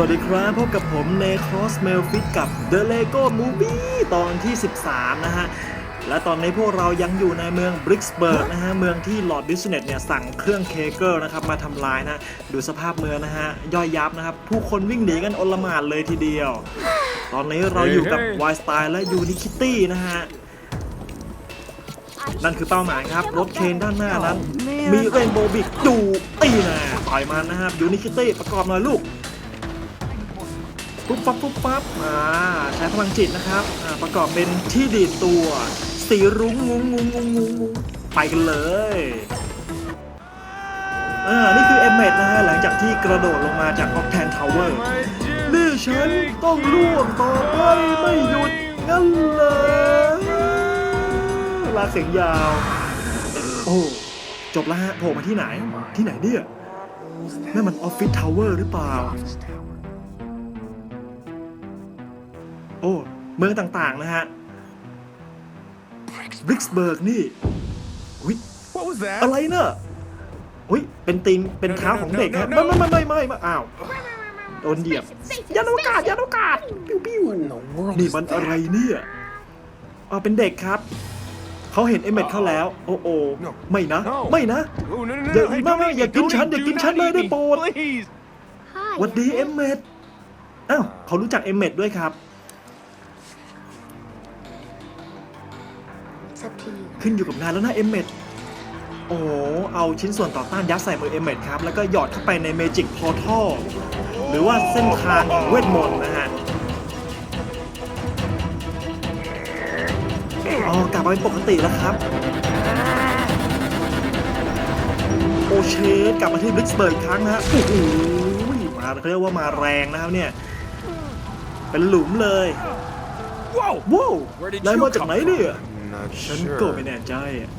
สวัสดีครับพบกับผมเนคอสเมลฟิตกับ The Lego Movie ตอนที่ 13 นะฮะ และตอนนี้พวกเรายังอยู่ในเมืองบริกสเบิร์กนะฮะ เมืองที่ลอร์ดดิสเนตเนี่ยสั่งเครื่องเคเกอร์นะครับ มาทำลายนะ ดูสภาพเมืองนะฮะ ย่อยยับนะครับ ผู้คนวิ่งหนีกันโอลหม่านเลยทีเดียว ตอนนี้เราอยู่กับวายสไตล์และยูนิคิตี้นะฮะ นั่นคือเป้าหมายครับ รถเคนด้านหน้านั้น มีเรนโบว์บิกดูตีนะต่อยมันนะครับยูนิคิตี้ประกอบหน่อยลูก ปุ๊บปั๊บปุ๊บปั๊บอ่าใช้พลังจิตนะครับอ่าประกอบเป็นที่ดีดตัว สีรุ้งงุ้งงุ้งงุ้งงุ้งไปกันเลยอ่านี่คือเอเมดนะฮะหลังจากที่กระโดดลงมาจากออกแทนทาวเวอร์นี่ฉันต้องล่วงต่อไปไม่หยุดงั้นเลยลากเสียงยาว โอ้จบแล้วฮะโผล่มาที่ไหนที่ไหนเนี่ยนั่นมันออฟฟิศทาวเวอร์หรือเปล่า โอ้เมืองต่างๆนะฮะบริกสเบิร์กนี่อุ้ย What was that? อะไรเนอะอุ้ยเป็นตีนเป็นเท้าของเด็กฮะไม่ไม่ไม่ไม่ไม่ไม่อ้าวโดนเหยียบยานอวกาศยานอวกาศปิ้วปิ้วนี่มันอะไรเนี่ยอ๋อเป็นเด็กครับเขาเห็นเอเมดเข้าแล้ว โอ้โอไม่นะ ไม่นะ Oh, no, no, no, Yeah, no. Hey, no, no, don't eat- yeah, don't good chan, eat- yeah, do good not chan, eat เลยได้ me, โปรด Please. หวัดดีเอมเมดอ้าวเขารู้จักเอมเมดด้วยครับ It's up to you. ขึ้นอยู่กับนายแล้วนะเอมเมดโอ้โหเอาชิ้นส่วนต่อต้านยัดใส่มือเอมเมดครับ แล้วก็หยอดเข้าไปในเมจิกพอร์ทัลหรือว่าเส้นทางแห่งเวทมนต์นะฮะอ๋อกลับมาเป็นปกติแล้วครับ โอเชสกลับมาที่บริกสเบิร์กอีกครั้งนะฮะโอ้โหมาเขาเรียกว่ามาแรงนะครับเนี่ย เป็นหลุมเลย Whoa! ว้าว Where did นาย you มาจาก come ไหนเนี่ย I'm not ฉัน sure. ก็ไม่แน่ใจอะ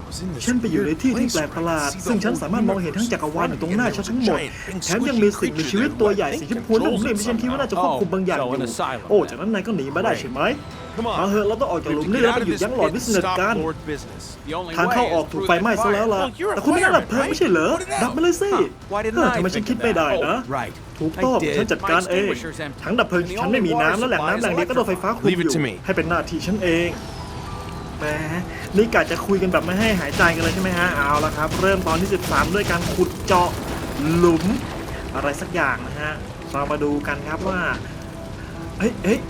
I was in this ฉันไปอยู่ใน weird ที่ที่ place แปลกประหลาด where I could see ซึ่ง the ฉัน whole สามารถมองเห็นทั้งจักรวาลอยู่ตรงหน้าฉันทั้งหมดแถมยังมีสิ่งมีชีวิตตัวใหญ่สีชมพูและหนุ่มนิ่มที่ฉันคิดว่าน่าจะควบคุมบางอย่างอยู่โอ้ จากนั้นนายก็หนีมาได้ใช่ไหม Come มา on. เหอะเราต้องออกจากหลุมนี้ Get แล้ว out ไป of หยุด this ยั้งหลอด pit วิ and สเนต stop กัน Lord business. The only ทาง way เข้าออก is ถูก through ไฟ the ไหม้ซะแล้วล่ะ fire. Look, you're a แต่คุณไม่ได้ดับเพลิง fireman, ไม่ใช่เหรอ right? Put it ดับ out. ไปเลยสิ Why didn't เออ I ทำไมฉัน think คิด of ไม่ that? ได้นะ Oh, right. ถูกต้อง I did. ฉันจัดการ My เอง extinguisher's empty. ถังดับเพลิง And the ฉันไม่มี only น้ำ water และแหล่ง supply น้ำ is แหล่งนี้ก็โดนไฟฟ้าคุม Leave อ it ยู่ to me ให้เป็นหน้าที่ฉันเอง แหมนี่กะจะคุยกันแบบไม่ให้หายใจกันเลยใช่ไหมฮะเอาละครับ เริ่มตอนที่ 13 ด้วยการขุดเจาะหลุม อะไรสักอย่างนะฮะเรามาดูกันครับว่าเฮ้ยเฮ้ย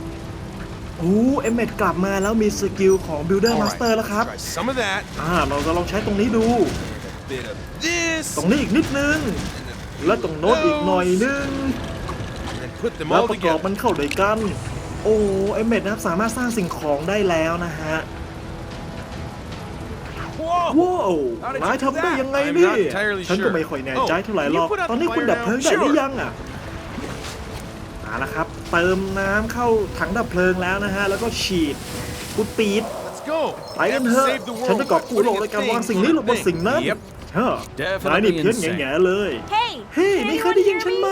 โอ้เอมเมดกลับมาแล้วมีสกิลของ Builder All right, Master แล้วครับ try some of that. อ่าเราจะลองใช้ตรงนี้ดู Bit of this. ตรงนี้อีกนิดนึง แล้วตรงโน้นอีกหน่อยนึง And then put them แล้ว all ประกอบ together. มันเข้าด้วยกัน โอ้เอมเมดนะครับสามารถสร้างสิ่งของได้แล้วนะฮะ Whoa! ว้าว How did you นาย do ทำได้ that? ยังไง I'm นี่ not entirely ฉันก็ sure. ไม่ค่อยแน่ใจ Oh, เท่าไหร่ can หร you อก put out ตอน the นี้คุณ fire ดับเพลิง now? ได้หรือ Sure. ยังอะเอาละครับ เติมน้ำเข้าถังดับเพลิงแล้วนะฮะ แล้วก็ฉีดกุดปีด Let's go. ไป We กัน have เถ to อะ save the ฉัน world จะกอบ by กู้โลก putting ใน a การวาง thing สิ่งนี้ on ล a งบน thing. สิ่งนั้น Yep. เฮ้อ Definitely นายนี่เพี้ยน insane. แง่ๆเลย Hey! เฮ้ย can นี่เคย anyone ได้ยิน hear ฉัน me? ไหม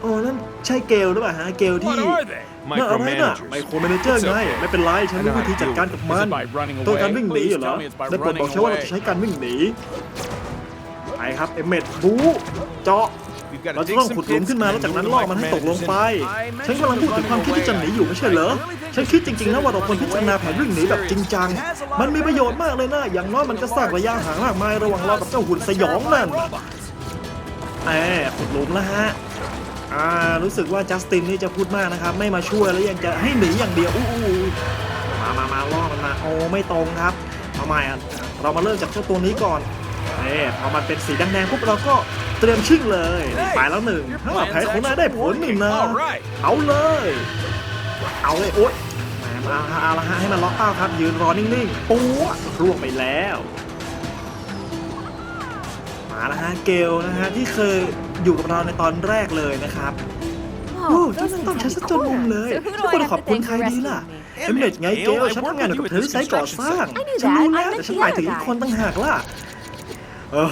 โอ้นั่นใช่เกลหรือเปล่าฮะ เกลที่ What are they? น่าอะไรน่ะ Micromanagers. ไมโครแมเนเจอร์ It's ไง okay. ไม่เป็นไรฉันรู้วิธีจัดการกับมัน Is it by running ตัว away? การวิ่งหนีเหรอ Please tell me it's by ได้โปรดบอก running ฉันว่าเรา away. จะใช้การวิ่งหนีไปครับเอเมดบูเจาะ We've got เรา to จะ dig ต้อง some ขุดหลุม pits ขึ้นมา and แล้วจากนั้น move ล่อ the มันให้ตกลงไป micromanagers in. ฉันกำลังพูดถึงความคิดที่จะหนีอยู่ไม่ใช่เหรอ ฉันคิดจริงๆนะว่าเราควรพิจารณาแผนวิ่งหนีแบบจริงจัง มันมีประโยชน์มากเลยนะ อย่างน้อยมันก็สร้างระยะห่างมากมายระหว่างเรากับเจ้าหุ่นสยองนั่นแหมขุดหลุมแล้วฮะ อ่ารู้สึกว่าจัสตินนี่จะพูดมากนะครับ ไม่มาช่วยแล้วยังจะให้หนีอย่างเดียวอู้อู้อู้มามามาล่อมันมาโอ้ไม่ตรงครับทำไมอะเรามาเริ่มจากเจ้าตัวนี้ก่อนเอ๊พอมันเป็นสีแดงๆปุ๊บเราก็เตรียมชิ่งเลยนี่ไปแล้วหนึ่งถ้าแผนของนายได้ผลนี่นะ All right. เอาเลย เอาเลยโอ๊ยแหมมาเอาละฮะให้มันล็อกเป้าครับ ยืนรอนิ่งๆปุ๊บร่วงไปแล้ว มาแล้วฮะเกลนะฮะที่เคย อยู่กับเราในตอนแรกเลยนะครับโอ้ Whoa, เจ้า those นั่น things ต้อง have ใช้ to สัก be จนมุม corner. เลย So who ทุก do คน I ขอบ have to คุณ thank ใคร for ดีล่ะ rescuing me? เอ็มเน็ตไงเกลฉันทำงานอยู่กับเธอที่ไซต์ก่อสร้าง I knew ฉันรู้ that. แล้ว I แต่ meant ฉัน the หมาย other ถึงอีก guy. คนต่างหากล่ะเออ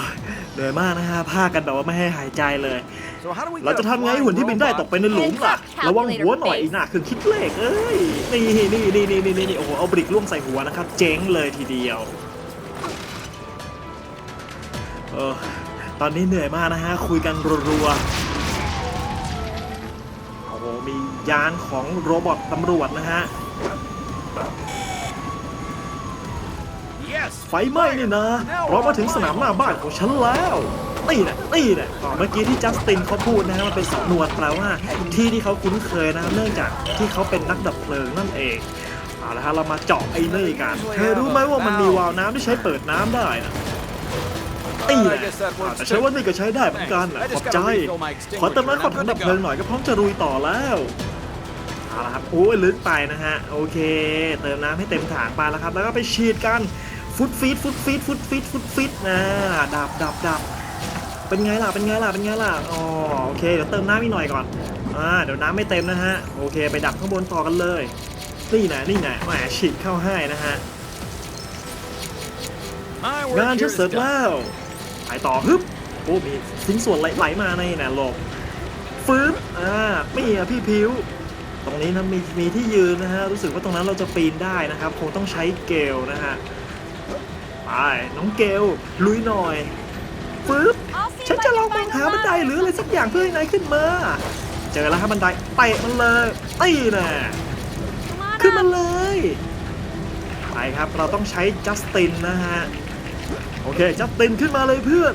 เหนื่อยมากนะฮะพากันแบบว่าไม่ให้หายใจเลย So how do we เรา get จะ a ทำไง flying หุ่นที่บินได้ robot ตกไปในหลุมล่ะระวังหัวหน่อยอีกหน้าคือคิดเลขเอ้ยนี่นี่นี่นี่นี่นี่โอ้โหเอาบริกล่วงใส่หัวนะครับ เจ๊งเลยทีเดียวเออ ตอนนี้เหนื่อยมากนะฮะ คุยกันรัวๆยานของโรบอทตำรวจนะฮะ Yes. ไฟไหม้นี่นะเรามาถึงสนามหน้าบ้านของฉันแล้วนี่แหละนี่แหละอ๋อเมื่อกี้ที่จัสตินเขาพูดนะฮะมันเป็นสำนวนแปลว่าที่ที่เขาคุ้นเคยนะเนื่องจากที่เขาเป็นนักดับเพลิงนั่นเองเอาละฮะเรามาเจาะไอ้นี่กันเธอรู้ไหมว่ามันมีวาล์วน้ำที่ใช้เปิดน้ำได้นะ นี่แหละอ่าแต่ใช้ว่านี่ก็ใช้ได้เหมือนกันนะขอบใจ ขอเติมน้ำเข้าถังดับเพลิงหน่อยก็พร้อมจะลุยต่อแล้วเอาละครับโอ้ยลึกไปนะฮะ โอเค เติมน้ำให้เต็มถังไปแล้วครับ แล้วก็ไปฉีดกัน ฟุตฟีดฟุตฟีดฟุตฟีดฟุตฟีดนะดับดับดับเป็นไงล่ะ เป็นไงล่ะ เป็นไงล่ะ อ๋อ โอเค เดี๋ยวเติมน้ำอีกหน่อยก่อน อ่า เดี๋ยวน้ำไม่เต็มนะฮะ โอเค ไปดับข้างบนต่อกันเลย นี่นะนี่นะแหมฉีดเข้าให้นะฮะ My งาน work ฉั here น is เสร็จ done. แล้ว ไปต่อฮึบโอ้มีชิ้นส่วนไหลๆมาในน่ะหลบฟื้นอ่าไม่อะพี่พิวตรงนี้นะมีมีที่ยืนนะฮะรู้สึกว่าตรงนั้นเราจะปีนได้นะครับ คงต้องใช้เกลนะฮะไปน้องเกลลุยหน่อยฟื้นฉันจะลองมองหาบันไดหรืออะไรสักอย่างเพื่อให้นายขึ้นมาเจอแล้วครับบันไดเตะมันเลยไอ้น่ะขึ้นมาเลยไปครับเราต้องใช้จัสตินนะฮะ โอเค จัสตินขึ้นมาเลยเพื่อน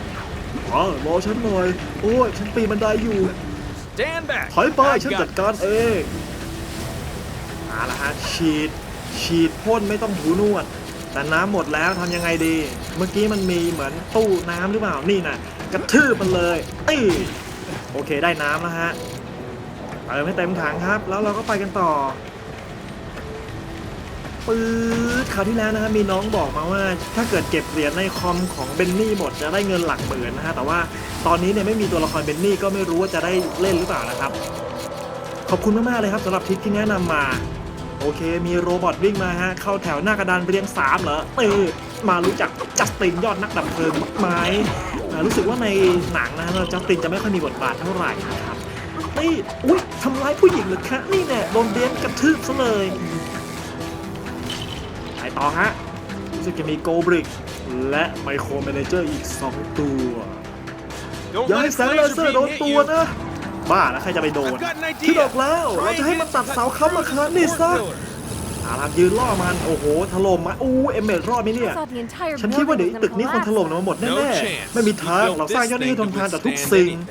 อ๋อรอฉันหน่อย โอ้ย ฉันปีนบันไดอยู่ Stand back. ถอยไป I've ฉัน got จัดการเองมาละฮะฉีด ฉีดพ่นไม่ต้องถูนวด แต่น้ำหมดแล้วทำยังไงดี เมื่อกี้มันมีเหมือนตู้น้ำหรือเปล่านี่นะกระทืบมันเลยเอ้ยโอเคได้น้ำแล้วฮะเติมให้เต็มถังครับ แล้วเราก็ไปกันต่อ ปื๊ดคราวที่แล้วนะครับมีน้องบอกมาว่า ถ้าเกิดเก็บเหรียญในคอมของเบนนี่หมดจะได้เงินหลักหมื่นนะฮะแต่ว่าตอนนี้เนี่ยไม่มีตัวละครเบนนี่ก็ไม่รู้ว่าจะได้เล่นหรือเปล่านะครับ ขอบคุณมากๆเลยครับสำหรับทิปที่แนะนำมา โอเค มีโรบอทวิ่งมาฮะเข้าแถวหน้ากระดานเรียงสามเหรอเออมารู้จักจัสตินยอดนักดับเพลิงไหมรู้สึกว่าในหนังนะฮะจัสตินจะไม่ค่อยมีบทบาทเท่าไหร่นะครับนี่อุ้ยทำร้ายผู้หญิงเหรือคะนี่แน่โดนเดียนกระทืบซะเลย ต่อฮะรู้สึกจะมีโกบริก และไมโครแมเนเจอร์อีก 2 ตัว Don't อย่า let ให้ his แสงเล laser เซอร์โด beam น hit ตัว you. นะ บ้าแล้วใครจะไปโดน I've got an idea. ที่บอกแล้ว เราจะให้มันตัดเสาค้ำมาคานนี่ซะ Support pillar. อาลามยืนล่อมัน โอ้โห ถล่มมาอู้เอมเมดรอดไหมเนี่ย ฉันคิดว่าเดี๋ยวไอ้ตึกนี้คนถล่มลงมาหมด No แน่ chance. ๆไม่มีทาง We เรา built สร้าง this ยอดนี้ให้ thing ทน to ทานต่อทุก withstand สิ่ง anything.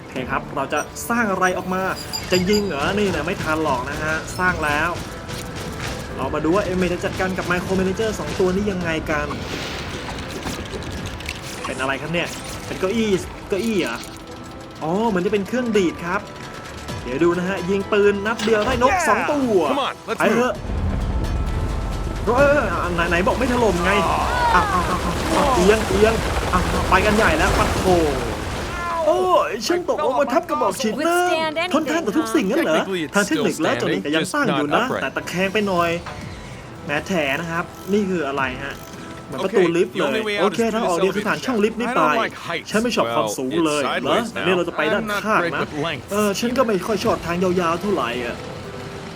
โอเคครับ เราจะสร้างอะไรออกมา จะยิงเหรอ นี่นะไม่ทันหรอกนะฮะ สร้างแล้ว เรามาดูว่าเอมเมจะจัดการกับไมโคร a ม a เจอร์สองตัวนี้ยังไงกัน เป็นอะไรครับเนี่ย เป็นเก้าอี้เก้าอี้เหรอ อ๋อเหมือนจะเป็นเครื่องดีดครับ เดี๋ยวดูนะฮะ ยิงปืนนัดเดียวได้นก Yeah! สองตัว Come on, let's ไปเถอะเออไหนไหนบอกไม่ถล่มไงอ้าวอ้าวอ้าวอ้าวเอียงเอียงอ้าวไปกันใหญ่แล้วปัดโถ โอ้ยฉันตกลงมาทับกระบอกฉีดน้ำทนทานต่อทุกสิ่งงั้นเหรอ ทางเทคนิคแล้วจนนี้ก็ยังสร้างอยู่นะ แต่ตะแคงไปหน่อยแหมแถนะครับ นี่คืออะไรฮะเหมือนประตูลิฟต์เลย โอเคทางออกเดียวคือผ่านช่องลิฟต์นี้ไปฉันไม่ชอบความสูงเลยเหรอแต่นี่เราจะไปด้านข้างนะเออฉันก็ไม่ค่อยชอบทางยาวๆเท่าไหร่อะ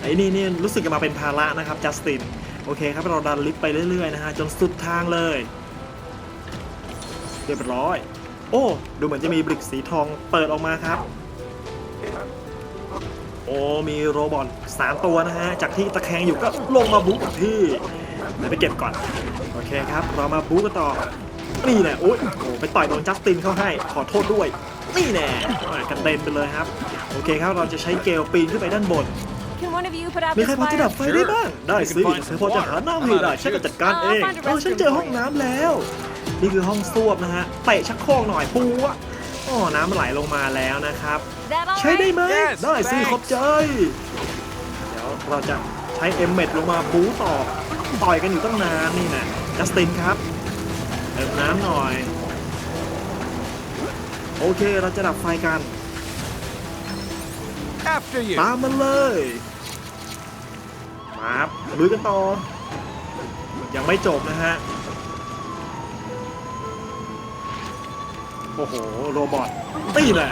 ไอ้นี่เนี่ยรู้สึกจะมาเป็นภาระนะครับจัสตินโอเคครับเราดันลิฟต์ไปเรื่อยๆนะฮะจนสุดทางเลยเรียบร้อย โอ้ ดูเหมือนจะมีบริกสีทองเปิดออกมาครับ โอ้ มีโรบอทสามตัวนะฮะ จากที่ตะแคงอยู่ก็ลงมาบู๊กที่เดี๋ยวไปเก็บก่อน โอเคครับ เรามาบู๊กันต่อ นี่แหละ โอ้ยโอ้ไปต่อยโดนจัสตินเข้าให้ ขอโทษด้วย นี่แน่อะกระเด็นไปเลยครับ โอเคครับ เราจะใช้เกลปีนขึ้นไปด้านบน มีใครพอจะดับไฟได้บ้าง ได้สิฉันพอจะหาน้ำให้ได้ฉันก็จัดการเองเออฉันเจอห้องน้ำแล้ว นี่คือห้องส้วมนะฮะเตะชักโครกหน่อยปูอะอ๋อน้ำไหลลงมาแล้วนะครับ ใช้ได้ไหม Yes, ได้สิ thanks ขอบใจ เดี๋ยวเราจะใช้เอ็มเมดลงมาบูต่อ ต่อยกันอยู่ตั้งนานนี่นะจัสตินครับเติมน้ำหน่อย โอเคเราจะดับไฟกัน After you. ตามมันเลย มาครับลุยกันต่อ ยังไม่จบนะฮะ โอ้โห โรบอทตีแหละ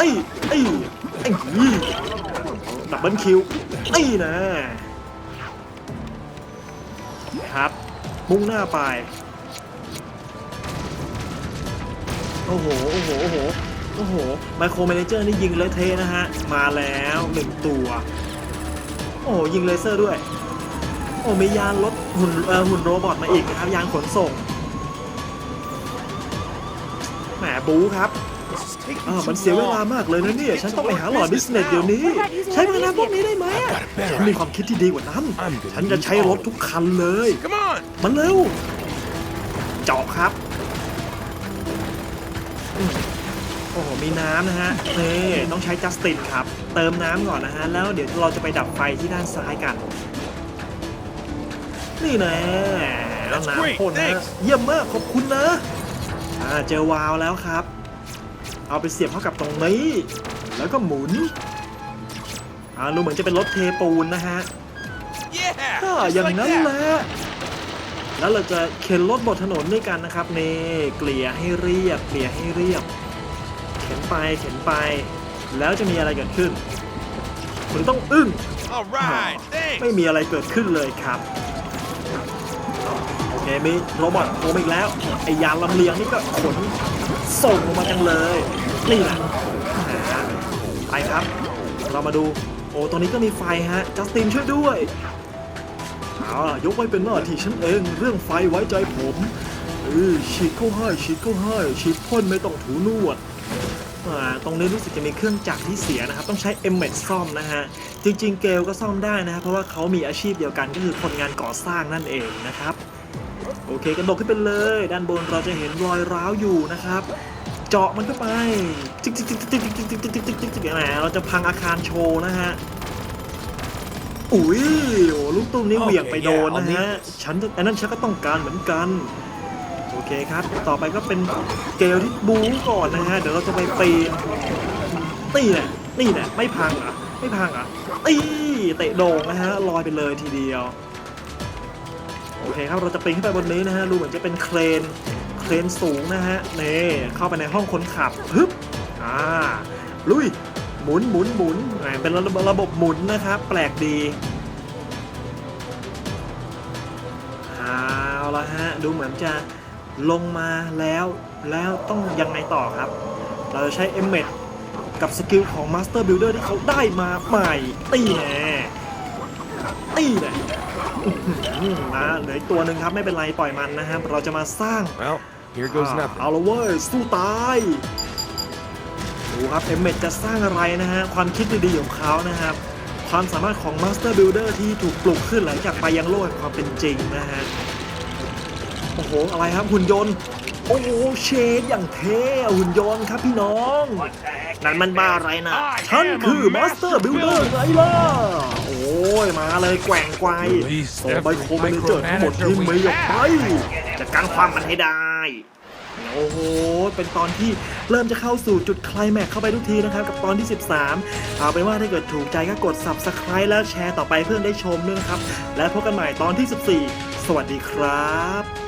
ตีตีไอ้ยี่ดับเบิลคิวตีนะครับ มุ่งหน้าไป โอ้โห โอ้โห โอ้โห โอ้โห ไมโครเมเนเจอร์นี่ยิงเลยเทนะฮะ มาแล้วหนึ่งตัว โอ้โห ยิงเลเซอร์ด้วย โอ้มียานรถหุ่นเออหุ่นโรบอทมาอีกนะครับ ยานขนส่ง แหมบูครับ This is taking อ้าว too มันเสียเวลา long. มากเลยนะเนี่ย ฉันต้องไปหาหลอดบิสเนสเดี๋ยวนี้ ใช้พลังพวกนี้ได้ไหมอะฉันมีความคิดที่ดีกว่านั้น ฉันจะใช้รถทุกคันเลย Come on. มันเร็วเจาะครับอืมโอ้โหมีน้ำนะฮะนี่ต้องใช้จัสตินครับ เติมน้ำก่อนนะฮะ แล้วเดี๋ยวเราจะไปดับไฟที่ด้านซ้ายกัน นี่แนะแล้วน้ำพ่นนะฮะเยี่ยมมากขอบคุณนะ อ่าเจอวาล์วแล้วครับ เอาไปเสียบเข้ากับตรงนี้ แล้วก็หมุนอ่าดูเหมือนจะเป็นรถเทปูนนะฮะ Yeah. ก็ just อย่าง like นั้น that. แหละ แล้วเราจะเข็นรถบนถนนด้วยกันนะครับเน่เกลี่ยให้เรียบเกลี่ยให้เรียบ เข็นไปเข็นไป แล้วจะมีอะไรเกิดขึ้นคุณต้องอึ้ง All right. Thanks. ไม่มีอะไรเกิดขึ้นเลยครับโอเค มีโรบอทโผล่มอีกแล้ว ไอยานลำเลียงนี่ก็ขนส่งลงมาจังเลย นี่แหละไปครับ เรามาดู โอ้ตรงนี้ก็มีไฟฮะ จัสตินช่วยด้วยเอาล่ะยกไว้เป็นหน้าที่ฉันเอง เรื่องไฟไว้ใจผมเออฉีดเข้าให้ฉีดเข้าให้ฉีดพ่นไม่ต้องถูนวดอ่าตรงนี้รู้สึกจะมีเครื่องจักรที่เสียนะครับ ต้องใช้เอมเมซ่อมนะฮะ จริง ๆ เกลก็ซ่อมได้นะครับเพราะว่าเขามีอาชีพเดียวกันก็คือคนงานก่อสร้างนั่นเองนะครับ โอเคกระโดดขึ้นไปเลย ด้านบนเราจะเห็นรอยร้าวอยู่นะครับ เจาะมันเข้าไปจิ๊กจิ๊กจิ๊กจิ๊กจิ๊กจิ๊กจิ๊กจิ๊กจิ๊กจิ๊กจิ๊กแหมเราจะพังอาคารโชว์นะฮะอุ้ยโอ้ลูกตุ้มนี่เหวี่ยงไปโดนนะฮะฉันอันนั้นฉันก็ต้องการเหมือนกันโอเคครับ ต่อไปก็เป็นเกลที่บู๊ก่อนนะฮะเดี๋ยวเราจะไปปีนนี่แหละนี่แหละไม่พังอะไม่พังอะตีเตะโด่งนะฮะลอยไปเลยทีเดียว โอเคครับเราจะปีนขึ้นไปบนนี้นะฮะดูเหมือนจะเป็นเครนเครนสูงนะฮะนี่เข้าไปในห้องคนขับฮึบอ่าลุยหมุนหมุนหมุนเป็นระบบระบบหมุนนะครับแปลกดีเอาละฮะดูเหมือนจะลงมาแล้วแล้วต้องยังไงต่อครับ เราจะใช้เอมเมดกับสกิลของ Master Builder ที่เขาได้มาใหม่ตีแน่ตีแน่ อื้อหือนะเหลืออีกตัวหนึ่งครับไม่เป็นไรปล่อยมันนะครับเราจะมาสร้าง Well, here goes อ่า nothing. เอาละเว้ยสู้ตายดูครับเอมเมดจะสร้างอะไรนะฮะ ความคิดดีๆของเขานะครับ ความสามารถของ Master Builder ที่ถูกปลุกขึ้นหลังจากไปยังโลกแห่งความเป็นจริงนะฮะ โอ้โห อะไรครับหุ่นยนต์ โอ้โห เชดอย่างเท่อะหุ่นยนต์ครับพี่น้อง นั่นมันบ้าอะไรนะ ฉันคือ Master Builder ไงล่ะโอ้ ยมาเลยแกว่งไกวส่งไมโครแมเนเจอร์ทั้งหมดที่มีออกไปจัดการความมันให้ได้โอ้โห เป็นตอนที่เริ่มจะเข้าสู่จุดไคลแม็กซ์เข้าไปทุกทีนะครับ กับตอนที่ 13 เอาเป็นว่าถ้าเกิดถูกใจก็กด Subscribe แล้วแชร์ต่อไปเพื่อนได้ชมด้วยนะครับ และพบกันใหม่ตอนที่ 14 สวัสดีครับ